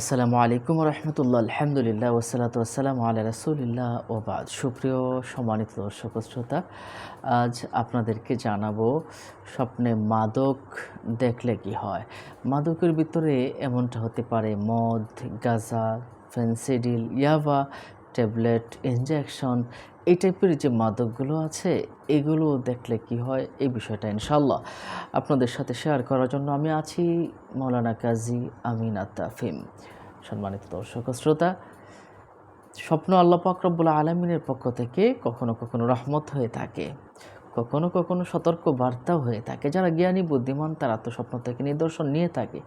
আসসালামু আলাইকুম রহমতুল্লাহ, আলহামদুলিল্লাহ ওসালাত আসসালাম আল্লাহ রসুলিল্লাহ ওবাদ সুপ্রিয় সম্মানিত দর্শক শ্রোতা, আজ আপনাদেরকে জানাব স্বপ্নে মাদক দেখলে কি হয়? মাদকের ভিতরে এমনটা হতে পারে, মদ, গাজা, ফেন্সিডিল, ইয়াবা ট্যাবলেট, ইনজেকশন, এই টাইপের যে মাদকগুলো আছে, এগুলো দেখলে কি হয়? এই বিষয়টা ইনশাল্লাহ আপনাদের সাথে শেয়ার করার জন্য আমি আছি মৌলানা কাজী আমিন আতাফিম সম্মানিত দর্শক শ্রোতা, স্বপ্ন আল্লাহ পাক আলমিনের পক্ষ থেকে কখনো কখনো রহমত হয়ে থাকে। কখনো কখনো সতর্ক বার্তাও হয়ে থাকে। যারা জ্ঞানী, বুদ্ধিমান, তারা তো স্বপ্ন থেকে নিদর্শন নিয়ে থাকে।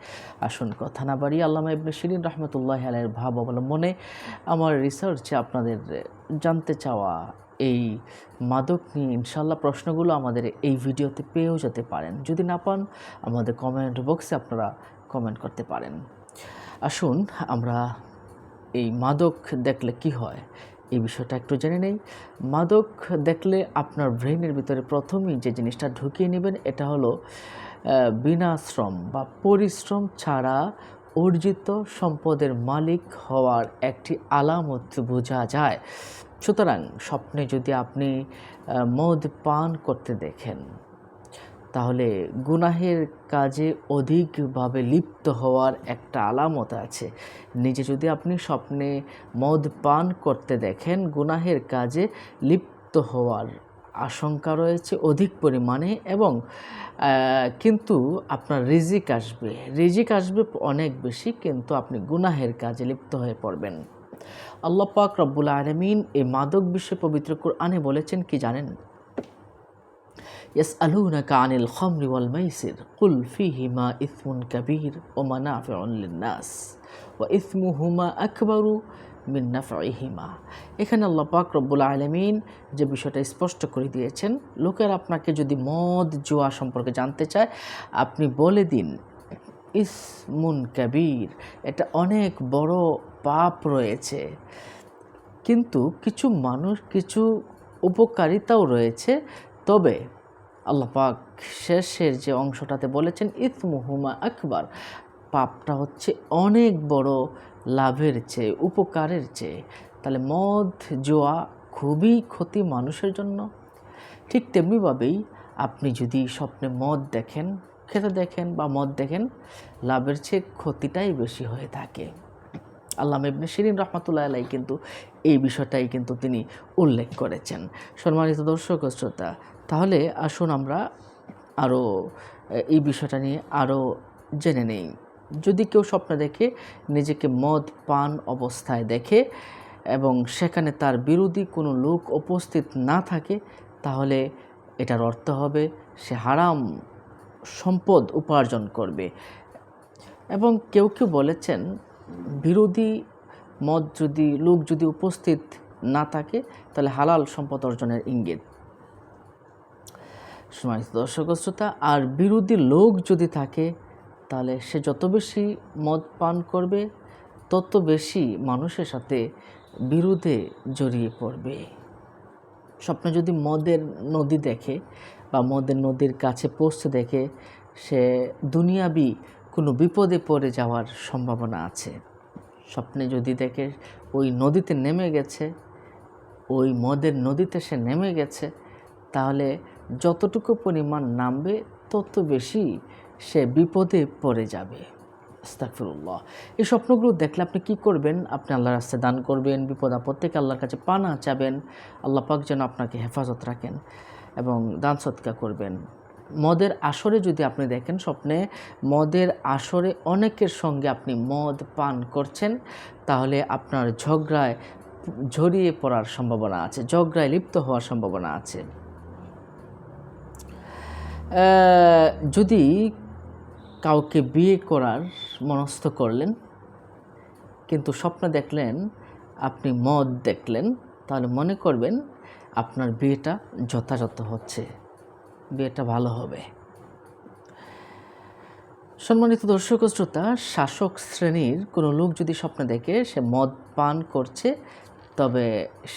আসুন কথা না বাড়িয়ে আল্লামা ইবনে শিরিন রহমতুল্লাহ আলের ভাব অবলম্বনে আমার রিসার্চে আপনাদের জানতে চাওয়া এই মাদক নিয়ে ইনশাল্লাহ প্রশ্নগুলো আমাদের এই ভিডিওতে পেয়েও যেতে পারেন। যদি না পান, আমাদের কমেন্ট বক্সে আপনারা কমেন্ট করতে পারেন। আসুন আমরা এই মাদক দেখলে কি হয়? এই বিষয়টা একটু জেনে নেই। মাদক দেখলে আপনার ব্রেনের ভিতরে প্রথমেই যে জিনিসটা ঢুকিয়ে নেবেন, এটা হলো বিনা শ্রম বা পরিশ্রম ছাড়া অর্জিত সম্পদের মালিক হওয়ার একটি আলামত বোঝা যায়। সুতরাং স্বপ্নে যদি আপনি মদ পান করতে দেখেন তাহলে গুনাহের কাজে অধিকভাবে লিপ্ত হওয়ার একটা আলামত আছে। নিজে যদি আপনি স্বপ্নে মদ পান করতে দেখেন, গুনাহের কাজে লিপ্ত হওয়ার আশঙ্কা রয়েছে অধিক পরিমাণে এবং কিন্তু আপনার রিজিক আসবে। রিজিক আসবে অনেক বেশি, কিন্তু আপনি গুনাহের কাজে লিপ্ত হয়ে পড়বেন। আল্লাহ পাক রব্বুল আলমিন এই মাদক বিষয়ে পবিত্র কোরআনে বলেছেন, কি জানেন? ইয়াস আলুনা কানিল খমরি ওয়াল মাইসির কুল ফিহিমা ইসমুন কবির ও মানাফে নাস ওয়া ইসমুহুমা আকবরু মিন্নাফিহিমা এখানে আল্লাহ পাক রব্বুল আলমিন যে বিষয়টা স্পষ্ট করে দিয়েছেন, লোকের আপনাকে যদি মদ, জোয়া সম্পর্কে জানতে চায়, আপনি বলে দিন, ইসমুন কবির, এটা অনেক বড় পাপ রয়েছে। কিন্তু কিছু মানুষ, কিছু উপকারিতাও রয়েছে। তবে আল্লাহ পাক শেষের যে অংশটাতে বলেছেন ইসমুহুমা আকবার পাপটা হচ্ছে অনেক বড় লাভের চেয়ে, উপকারের চেয়ে। তাহলে মদ, জোয়া খুবই ক্ষতি মানুষের জন্য। ঠিক তেমনিভাবেই আপনি যদি স্বপ্নে মদ দেখেন, খেতে দেখেন বা মদ দেখেন, লাভের চেয়ে ক্ষতিটাই বেশি হয়ে থাকে। আল্লাহ ইবনে শিরিন রহমতুল্লাহ আলাই কিন্তু এই বিষয়টাই কিন্তু তিনি উল্লেখ করেছেন। সম্মানিত দর্শক শ্রোতা তাহলে আসুন আমরা আরও এই বিষয়টা নিয়ে আরও জেনে নেই। যদি কেউ স্বপ্ন দেখে, নিজেকে মদ পান অবস্থায় দেখে এবং সেখানে তার বিরোধী কোনো লোক উপস্থিত না থাকে, তাহলে এটার অর্থ হবে সে হারাম সম্পদ উপার্জন করবে। এবং কেউ কেউ বলেছেন, বিরোধী মত যদি, লোক যদি উপস্থিত না থাকে, তাহলে হালাল সম্পদ অর্জনের ইঙ্গিত। সম্মানিত দর্শক শ্রোতা, আর বিরোধী লোক যদি থাকে, তাহলে সে যত বেশি মদ পান করবে, তত বেশি মানুষের সাথে বিরোধে জড়িয়ে পড়বে। স্বপ্নে যদি মদের নদী দেখে বা মদের নদীর কাছে পৌঁছতে দেখে, সে দুনিয়াবি কোনো বিপদে পড়ে যাওয়ার সম্ভাবনা আছে। স্বপ্নে যদি দেখে ওই নদীতে নেমে গেছে, ওই মদের নদীতে সে নেমে গেছে, তাহলে যতটুকু পরিমাণ নামবে, তত বেশি সে বিপদে পড়ে যাবে। আস্তাগফিরুল্লাহ। এই স্বপ্নগুলো দেখলে আপনি কি করবেন? আপনি আল্লাহর রাস্তায় দান করবেন, বিপদ আপদ থেকে আল্লাহর কাছে পানা চাবেন, আল্লাহ পাক যেন আপনাকে হেফাজত রাখেন এবং দান সৎকা করবেন। মদের আসরে যদি আপনি দেখেন স্বপ্নে, মদের আসরে অনেকের সঙ্গে আপনি মদ পান করছেন, তাহলে আপনার ঝগড়ায় ঝরিয়ে পড়ার সম্ভাবনা আছে, ঝগড়ায় লিপ্ত হওয়ার সম্ভাবনা আছে। যদি কাউকে বিয়ে করার মনস্থ করলেন, কিন্তু স্বপ্ন দেখলেন, আপনি মদ দেখলেন, তাহলে মনে করবেন আপনার বিয়েটা যথাযথ হচ্ছে, বিয়েটা ভালো হবে। সম্মানিত দর্শক শ্রোতা, শাসক শ্রেণির কোনো লোক যদি স্বপ্ন দেখে সে মদ পান করছে, তবে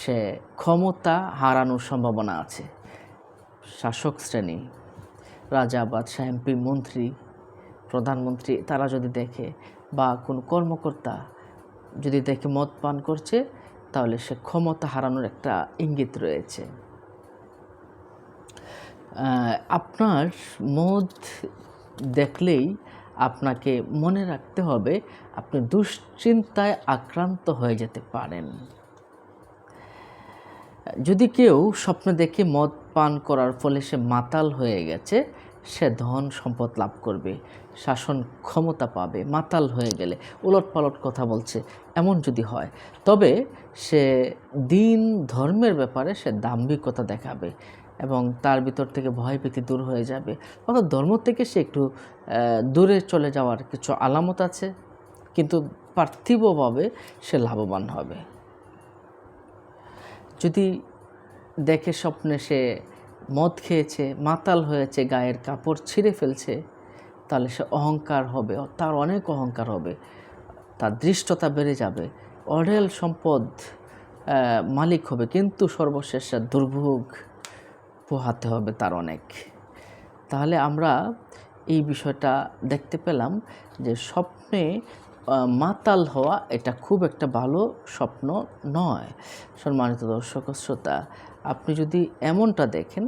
সে ক্ষমতা হারানোর সম্ভাবনা আছে। শাসক শ্রেণি রাজা, বাদশাহ, এমপি, মন্ত্রী, প্রধানমন্ত্রী, তারা যদি দেখে বা কোনো কর্মকর্তা যদি দেখে মদ পান করছে, তাহলে সে ক্ষমতা হারানোর একটা ইঙ্গিত রয়েছে। আপনার মদ দেখলেই আপনাকে মনে রাখতে হবে, আপনি দুশ্চিন্তায় আক্রান্ত হয়ে যেতে পারেন। যদি কেউ স্বপ্ন দেখে মদ পান করার ফলে সে মাতাল হয়ে গেছে, সে ধন সম্পদ লাভ করবে, শাসন ক্ষমতা পাবে, মাতাল হয়ে গেলে। উলট পালট কথা বলছে, এমন যদি হয়, তবে সে দিন ধর্মের ব্যাপারে সে দাম্ভিকতা দেখাবে এবং তার ভিতর থেকে ভয়ভীতি দূর হয়ে যাবে। অর্থাৎ ধর্ম থেকে সে একটু দূরে চলে যাওয়ার কিছু আলামত আছে, কিন্তু পার্থিবভাবে সে লাভবান হবে। যদি দেখে স্বপ্নে সে মদ খেয়েছে, মাতাল হয়েছে, গায়ের কাপড় ছিঁড়ে ফেলছে, তাহলে সে অহংকার হবে। তার অনেক অহংকার হবে। তার দৃষ্টতা বেড়ে যাবে। অঢেল সম্পদ মালিক হবে। কিন্তু সর্বশেষ দুর্ভোগ পোহাতে হবে তার অনেক। তাহলে আমরা এই বিষয়টা দেখতে পেলাম যে স্বপ্নে মাতাল হওয়া এটা খুব একটা ভালো স্বপ্ন নয়। সম্মানিত দর্শক শ্রোতা, আপনি যদি এমনটা দেখেন,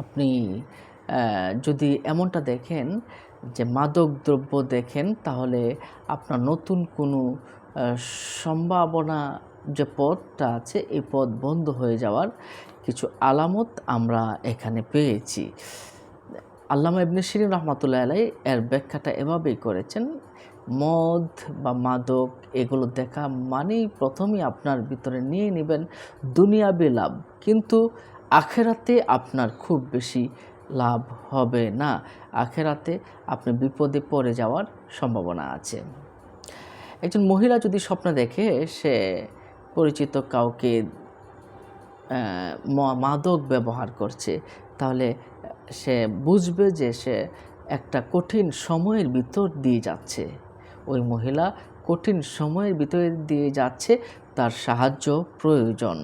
আপনি যদি এমনটা দেখেন যে মাদক দ্রব্য দেখেন, তাহলে আপনার নতুন কোনো সম্ভাবনা যে পথটা আছে, এই পথ বন্ধ হয়ে যাওয়ার কিছু আলামত আমরা এখানে পেয়েছি। আল্লামা ইবনে শিরিন রহমাতুল্লাহ আলাই এর ব্যাখ্যাটা এভাবেই করেছেন মদ বা মাদক এগুলো দেখা মানেই প্রথমেই আপনার ভিতরে নিয়ে নেবেন দুনিয়াবি লাভ। কিন্তু আখেরাতে আপনার খুব বেশি লাভ হবে না। আখেরাতে আপনি বিপদে পড়ে যাওয়ার সম্ভাবনা আছে। একজন মহিলা যদি স্বপ্ন দেখে, সে পরিচিত কাউকে মাদক ব্যবহার করছে, তাহলে সে বুঝবে যে সে একটা কঠিন সময়ের ভিতর দিয়ে যাচ্ছে। ওই মহিলা কঠিন সময়ের ভিতরে দিয়ে যাচ্ছে তার সাহায্য প্রয়োজন।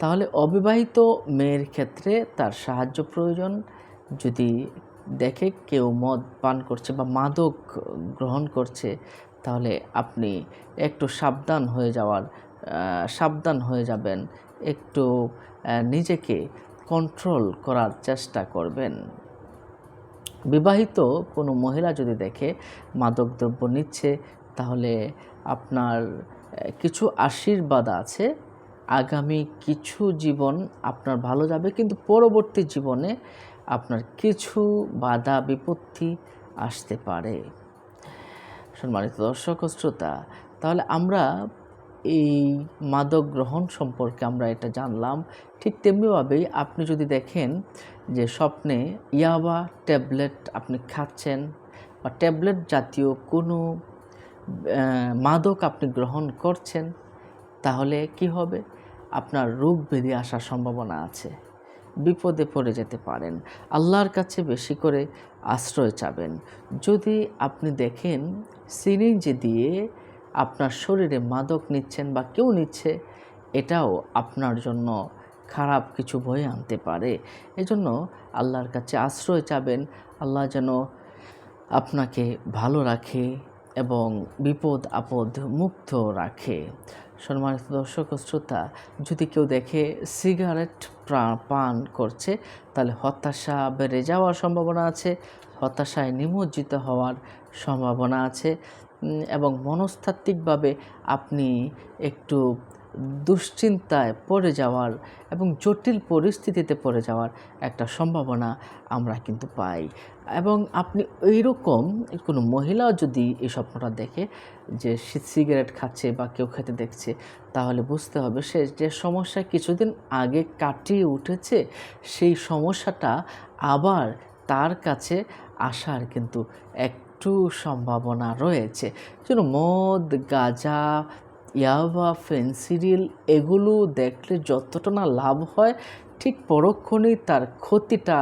তাহলে অবিবাহিত মেয়ের ক্ষেত্রে তার সাহায্য প্রয়োজন। যদি দেখে কেউ মদ পান করছে বা মাদক গ্রহণ করছে, তাহলে আপনি একটু সাবধান হয়ে যাওয়ার সাবধান হয়ে যাবেন। একটু নিজেকে কন্ট্রোল করার চেষ্টা করবেন। বিবাহিত কোনো মহিলা যদি দেখে মাদকদ্রব্য নিচ্ছে, তাহলে আপনার কিছু আশীর্বাদ আছে। আগামী কিছু জীবন আপনার ভালো যাবে, কিন্তু পরবর্তী জীবনে আপনার কিছু বাধা বিপত্তি আসতে পারে। সম্মানিত দর্শক শ্রোতা, তাহলে আমরা এই মাদক গ্রহণ সম্পর্কে আমরা এটা জানলাম। ঠিক তেমনিভাবেই আপনি যদি দেখেন যে স্বপ্নে ইয়াবা ট্যাবলেট আপনি খাচ্ছেন বা ট্যাবলেট জাতীয় কোনো মাদক আপনি গ্রহণ করছেন, তাহলে কি হবে? আপনার রোগ ব্যাধি আসার সম্ভাবনা আছে। বিপদে পড়ে যেতে পারেন। আল্লাহর কাছে বেশি করে আশ্রয় চাবেন। যদি আপনি দেখেন, সিরিঞ্জ দিয়ে আপনার শরীরে মাদক নিচ্ছেন বা কেউ নিচ্ছে, এটাও আপনার জন্য খারাপ কিছু বয়ে আনতে পারে। এজন্য আল্লাহর কাছে আশ্রয় চাবেন। আল্লাহ যেন আপনাকে ভালো রাখে এবং বিপদ আপদ মুক্ত রাখে। সম্মানিত দর্শক শ্রোতা, যদি কেউ দেখে সিগারেট পান করছে, তাহলে হতাশা বেড়ে যাওয়ার সম্ভাবনা আছে। হতাশায় নিমজ্জিত হওয়ার সম্ভাবনা আছে। এবং মনস্তাত্ত্বিকভাবে আপনি একটু দুশ্চিন্তায় পড়ে যাওয়ার এবং জটিল পরিস্থিতিতে পড়ে যাওয়ার একটা সম্ভাবনা আমরা কিন্তু পাই। এবং আপনি এইরকম কোনো মহিলাও যদি এই স্বপ্নটা দেখে যে সিগারেট খাচ্ছে বা কেউ খেতে দেখছে, তাহলে বুঝতে হবে সে যে সমস্যা কিছুদিন আগে কাটিয়ে উঠেছে, সেই সমস্যাটা আবার তার কাছে আসার কিন্তু একটু সম্ভাবনা রয়েছে। যেন মদ, গাঁজা, ইয়াবা ফেন্সিডিল এগুলো দেখলে যতটা না লাভ হয়, ঠিক পরক্ষণেই তার ক্ষতিটা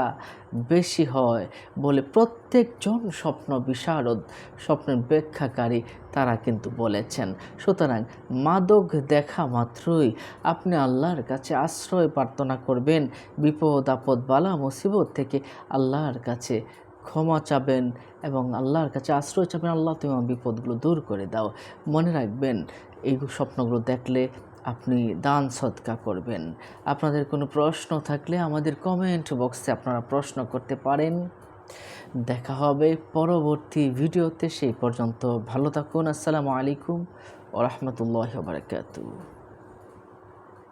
বেশি হয় বলে প্রত্যেকজন স্বপ্ন বিশারদ, স্বপ্নের ব্যাখ্যাকারী তারা কিন্তু বলেছেন। সুতরাং মাদক দেখা মাত্রই আপনি আল্লাহর কাছে আশ্রয় প্রার্থনা করবেন। বিপদ, আপদ, বালা, মুসিবত থেকে আল্লাহর কাছে ক্ষমা চাবেন এবং আল্লাহর কাছে আশ্রয় চাবেন। আল্লাহ তুমি আমার বিপদগুলো দূর করে দাও। মনে রাখবেন, এই স্বপ্নগুলো দেখলে আপনি দান সৎকা করবেন। আপনাদের কোনো প্রশ্ন থাকলে আমাদের কমেন্ট বক্সে আপনারা প্রশ্ন করতে পারেন। দেখা হবে পরবর্তী ভিডিওতে। সেই পর্যন্ত ভালো থাকুন। আসসালামু আলাইকুম ও রহমতুল্লাহ বারকাতু